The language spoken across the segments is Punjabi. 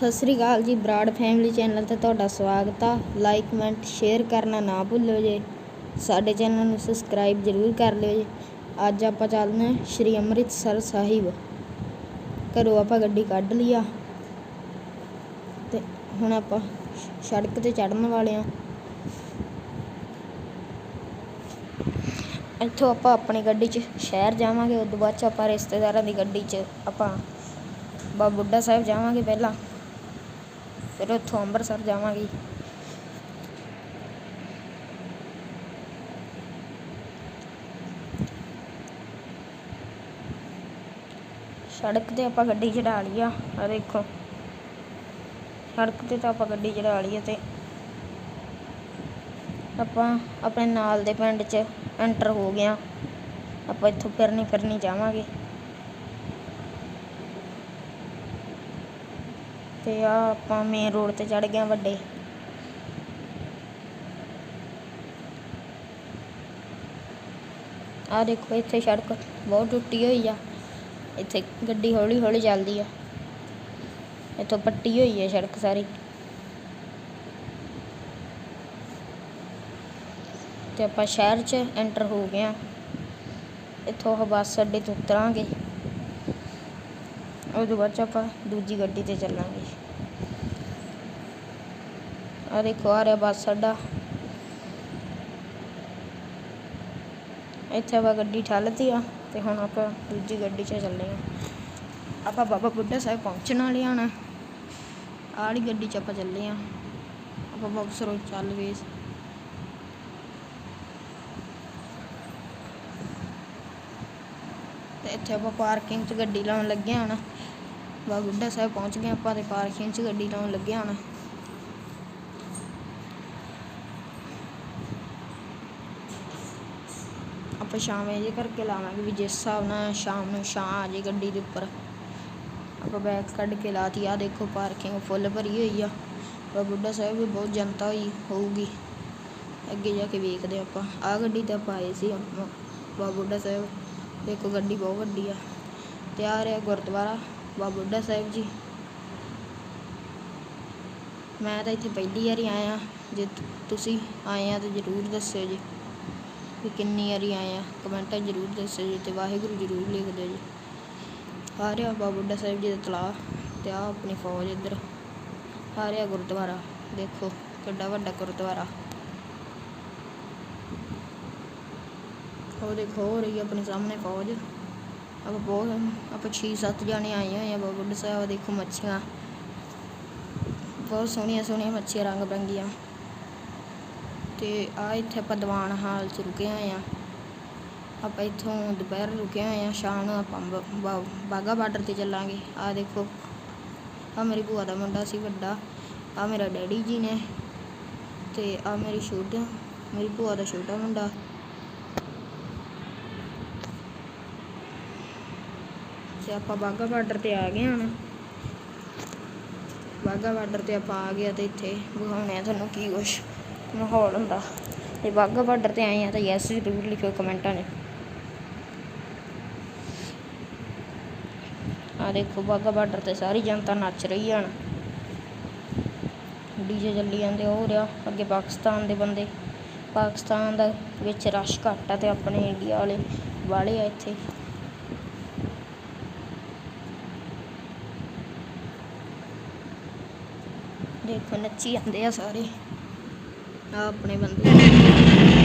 ਸਤਿ ਸ੍ਰੀ ਅਕਾਲ ਜੀ ਬਰਾੜ ਫੈਮਿਲੀ ਚੈਨਲ ਤੇ ਤੁਹਾਡਾ ਸਵਾਗਤ ਆ। ਲਾਈਕ ਕਮੈਂਟ ਸ਼ੇਅਰ ਕਰਨਾ ਨਾ ਭੁੱਲਿਓ ਜੇ। ਸਾਡੇ ਚੈਨਲ ਨੂੰ ਸਬਸਕ੍ਰਾਈਬ ਜ਼ਰੂਰ ਕਰ ਲਿਓ ਜੀ। ਅੱਜ ਆਪਾਂ ਚੱਲਦੇ ਹਾਂ ਸ਼੍ਰੀ ਅੰਮ੍ਰਿਤਸਰ ਸਾਹਿਬ। ਘਰੋਂ ਆਪਾਂ ਗੱਡੀ ਕੱਢ ਲਈ ਆ। ਤੇ ਹੁਣ ਆਪਾਂ ਸੜਕ ਤੇ ਚੜਨ ਵਾਲੇ ਆ ਇੱਥੋਂ ਆਪਾਂ ਆਪਣੀ ਗੱਡੀ 'ਚ ਸ਼ਹਿਰ ਜਾਵਾਂਗੇ। ਉਸ ਤੋਂ ਬਾਅਦ 'ਚ ਆਪਾਂ ਰਿਸ਼ਤੇਦਾਰਾਂ ਦੀ ਗੱਡੀ 'ਚ ਆਪਾਂ ਬਾਬਾ ਬੁੱਢਾ ਸਾਹਿਬ ਜਾਵਾਂਗੇ ਪਹਿਲਾਂ। ਫਿਰ ਉੱਥੋਂ ਅੰਮ੍ਰਿਤਸਰ ਜਾਵਾਂਗੇ। ਸੜਕ ਤੇ ਆਪਾਂ ਗੱਡੀ ਚੜਾ ਲਈ ਆ ਆ ਦੇਖੋ। ਸੜਕ ਤੇ ਤਾਂ ਆਪਾਂ ਗੱਡੀ ਚੜਾ ਲਈ ਤੇ ਆਪਾਂ ਆਪਣੇ ਨਾਲ ਦੇ ਪਿੰਡ 'ਚ ਐਂਟਰ ਹੋ ਗਏ ਆ। ਆਪਾਂ ਇੱਥੋਂ ਫਿਰਨੀ ਫਿਰਨੀ ਜਾਵਾਂਗੇ। ਤੇ ਆ ਆਪਾਂ ਮੇਨ ਰੋਡ ਤੇ ਚੜ ਗਏ ਵੱਡੇ। ਆ ਦੇਖੋ ਇੱਥੇ ਸੜਕ ਬਹੁਤ ਟੁੱਟੀ ਹੋਈ ਆ। ਇੱਥੇ ਗੱਡੀ ਹੌਲੀ ਹੌਲੀ ਚੱਲਦੀ ਆ। ਇੱਥੋਂ ਪੱਟੀ ਹੋਈ ਹੈ ਸੜਕ ਸਾਰੀ। ਤੇ ਆਪਾਂ ਸ਼ਹਿਰ 'ਚ ਐਂਟਰ ਹੋ ਗਏ ਆ। ਇੱਥੋਂ ਆਪਾਂ ਬੱਸ ਅੱਡੇ ਤੋਂ ਉਤਰਾਂਗੇ। ਉਹਦੇ ਬਾਅਦ 'ਚ ਆਪਾਂ ਦੂਜੀ ਗੱਡੀ ਤੇ ਚੱਲਾਂਗੇ। ਆ ਦੇਖੋ, ਆ ਰਿਹਾ ਬੱਸ ਸਾਡਾ ਇੱਥੇ ਆਪਾਂ ਗੱਡੀ ਠੱਲਤੀ ਆ ਤੇ ਹੁਣ ਆਪਾਂ ਦੂਜੀ ਗੱਡੀ 'ਚ ਚੱਲੇ ਆ। ਆਪਾਂ ਬਾਬਾ ਬੁੱਢਾ ਸਾਹਿਬ ਪਹੁੰਚਣ ਵਾਲੇ ਆ ਹੁਣ। ਆਹ ਗੱਡੀ 'ਚ ਆਪਾਂ ਚੱਲੇ ਆ। ਆਪਾਂ ਬਾਕਸਰੋਂ ਚੱਲ ਗਏ। ਤੇ ਇੱਥੇ ਆਪਾਂ ਪਾਰਕਿੰਗ 'ਚ ਗੱਡੀ ਲਾਉਣ ਲੱਗੇ ਹਾਂ ਹੁਣ ਬਾਬਾ ਬੁੱਢਾ ਸਾਹਿਬ ਪਹੁੰਚ ਗਏ ਆਪਾਂ ਤੇ ਪਾਰਕਿੰਗ 'ਚ ਗੱਡੀ ਲਾਉਣ ਲੱਗੇ ਹਾਂ ਹੁਣ ਆਪਾਂ ਸ਼ਾਮ ਇਹ ਕਰਕੇ ਲਾਵਾਂਗੇ ਵੀ ਜਿਸ ਹਿਸਾਬ ਨਾਲ ਸ਼ਾਮ ਨੂੰ ਛਾਂ ਆ ਜੇ ਗੱਡੀ ਦੇ ਉੱਪਰ। ਆਪਾਂ ਬੈਗ ਕੱਢ ਕੇ ਲਾਤੀ ਆ ਦੇਖੋ ਪਾਰਕਿੰਗ ਫੁੱਲ ਭਰੀ ਹੋਈ ਆ। ਬਾਬਾ ਬੁੱਢਾ ਸਾਹਿਬ ਵੀ ਬਹੁਤ ਜਨਤਾ ਹੋਈ ਹੋਊਗੀ। ਅੱਗੇ ਜਾ ਕੇ ਵੇਖਦੇ ਆਪਾਂ। ਆ ਗੱਡੀ ਤੇ ਆਪਾਂ ਆਏ ਸੀ ਆਪਾਂ। ਬਾਬਾ ਬੁੱਢਾ ਸਾਹਿਬ ਦੇਖੋ ਗੱਡੀ ਬਹੁਤ ਵੱਡੀ ਆ ਤੇ ਆ ਰਿਹਾ ਗੁਰਦੁਆਰਾ ਬਾਬਾ ਬੁੱਢਾ ਸਾਹਿਬ ਜੀ ਮੈਂ ਤਾਂ ਇੱਥੇ ਪਹਿਲੀ ਵਾਰੀ ਆਇਆ ਜੇ ਤੁ- ਤੁਸੀਂ ਆਏ ਆ ਤਾਂ ਜ਼ਰੂਰ ਦੱਸਿਓ ਜੀ ਵੀ ਕਿੰਨੀ ਵਾਰੀ ਆਏ ਆ ਕਮੈਂਟਾਂ 'ਚ ਜ਼ਰੂਰ ਦੱਸਿਓ ਜੀ ਤੇ ਵਾਹਿਗੁਰੂ ਜ਼ਰੂਰ ਲਿਖ ਦਿਓ ਜੀ ਆ ਰਿਹਾ ਬਾਬਾ ਬੁੱਢਾ ਸਾਹਿਬ ਜੀ ਦਾ ਤਲਾਅ ਤੇ ਆ ਆਪਣੀ ਫੌਜ ਇੱਧਰ ਆ ਰਿਹਾ ਗੁਰਦੁਆਰਾ ਦੇਖੋ ਕਿੱਡਾ ਵੱਡਾ ਗੁਰਦੁਆਰਾ ਉਹ ਦੇਖੋ, ਹੋ ਰਹੀ ਆਪਣੇ ਸਾਹਮਣੇ ਫੌਜ। ਆਪਾਂ ਬਹੁਤ, ਆਪਾਂ 6-7 ਜਾਣੇ ਆਏ ਹੋਏ ਆ ਬਾਬਾ ਬੁੱਢਾ ਸਾਹਿਬ, ਦੇਖੋ ਮੱਛੀਆਂ। ਬਹੁਤ ਸੋਹਣੀਆਂ ਸੋਹਣੀਆਂ ਮੱਛੀਆਂ, ਰੰਗ ਬਰੰਗੀਆਂ। ਤੇ ਆ ਇੱਥੇ ਆਪਾਂ ਦੀਵਾਨ ਹਾਲ ਚ ਰੁਕੇ ਹੋਏ ਆ। ਆਪਾਂ ਇੱਥੋਂ ਦੁਪਹਿਰ ਰੁਕੇ ਹੋਏ ਆ, ਸ਼ਾਮ ਨੂੰ ਆਪਾਂ ਬ- ਬਾਰਡਰ ਤੇ ਚੱਲਾਂਗੇ। ਆ ਦੇਖੋ, ਆ ਮੇਰੀ ਭੂਆ ਦਾ ਮੁੰਡਾ ਸੀ ਵੱਡਾ, ਆ ਮੇਰਾ ਡੈਡੀ ਜੀ ਨੇ, ਤੇ ਆ ਮੇਰੀ ਛੋਟੀ, ਮੇਰੀ ਭੂਆ ਦਾ ਛੋਟਾ ਮੁੰਡਾ। ਤੇ ਆਪਾਂ ਬਾਘਾ ਬਾਰਡਰ ਤੇ ਆ ਗਏ ਹੁਣ। ਬਾਘਾ ਬਾਰਡਰ ਤੇ ਆਪਾਂ ਆ ਗਏ ਤੇ ਇੱਥੇ ਵਿਖਾਉਣੇ ਆ ਤੁਹਾਨੂੰ ਕੀ ਕੁਛ ਮਾਹੌਲ ਹੁੰਦਾ। ਤੇ ਬਾਘਾ ਬਾਰਡਰ ਤੇ ਆਏ ਆ ਤਾਂ ਯੈਸ ਜ਼ਰੂਰ ਲਿਖਿਓ ਕਮੈਂਟਾਂ 'ਚ। ਆ ਦੇਖੋ ਬਾਘਾ ਬਾਰਡਰ ਤੇ ਸਾਰੀ ਜਨਤਾ ਨੱਚ ਰਹੀ ਆ ਹੁਣ। ਡੀਜੇ ਚੱਲੀ ਜਾਂਦੇ ਹੋ ਰਿਹਾ ਅੱਗੇ ਪਾਕਿਸਤਾਨ ਦੇ ਬੰਦੇ। ਪਾਕਿਸਤਾਨ ਦਾ ਵਿੱਚ ਰਸ਼ ਘੱਟ ਆ ਤੇ ਆਪਣੇ ਇੰਡੀਆ ਵਾਲੇ ਵਾਲੇ ਆ ਇੱਥੇ। ਦੇਖੋ ਨੱਚੀ ਜਾਂਦੇ ਆ ਸਾਰੇ। ਆ ਆਪਣੇ ਬੰਦੇ।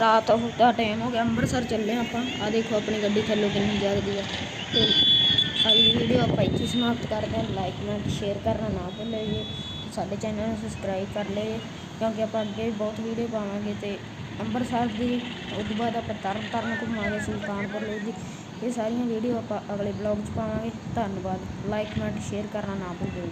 ਰਾਤ ਦਾ ਟਾਈਮ ਹੋ ਗਿਆ, ਅੰਮ੍ਰਿਤਸਰ ਚੱਲੇ ਆਪਾਂ। ਆ ਦੇਖੋ ਆਪਣੀ ਗੱਡੀ ਥੱਲੋਂ ਕਿੰਨੀ ਜਲਦੀ ਆ। ਤੇ ਅਗਲੀ ਵੀਡੀਓ ਆਪਾਂ ਇੱਥੇ ਸਮਾਪਤ ਕਰਦੇ ਹਾਂ। ਲਾਈਕ ਨਾਲ ਸ਼ੇਅਰ ਕਰਨਾ ਨਾ ਭੁੱਲੇ ਜੀ। ਸਾਡੇ ਚੈਨਲ ਨੂੰ ਸਬਸਕ੍ਰਾਈਬ ਕਰ ਲਏ ਕਿਉਂਕਿ ਆਪਾਂ ਅੱਗੇ ਵੀ ਬਹੁਤ ਵੀਡੀਓ ਪਾਵਾਂਗੇ ਤੇ ਅੰਮ੍ਰਿਤਸਰ ਦੀ ਉਸ ਤੋਂ ਬਾਅਦ ਆਪਾਂ ਤਰਨ ਤਾਰਨ ਘੁੰਮਾਂਗੇ ਸੁਲਤਾਨਪੁਰ ਲੋਧੀ ਇਹ ਸਾਰੀਆਂ ਵੀਡੀਓ ਆਪਾਂ ਅਗਲੇ ਬਲੌਗ 'ਚ ਪਾਵਾਂਗੇ। ਧੰਨਵਾਦ। ਲਾਈਕ ਕਮੈਂਟ ਸ਼ੇਅਰ ਕਰਨਾ ਨਾ ਭੁੱਲਿਓ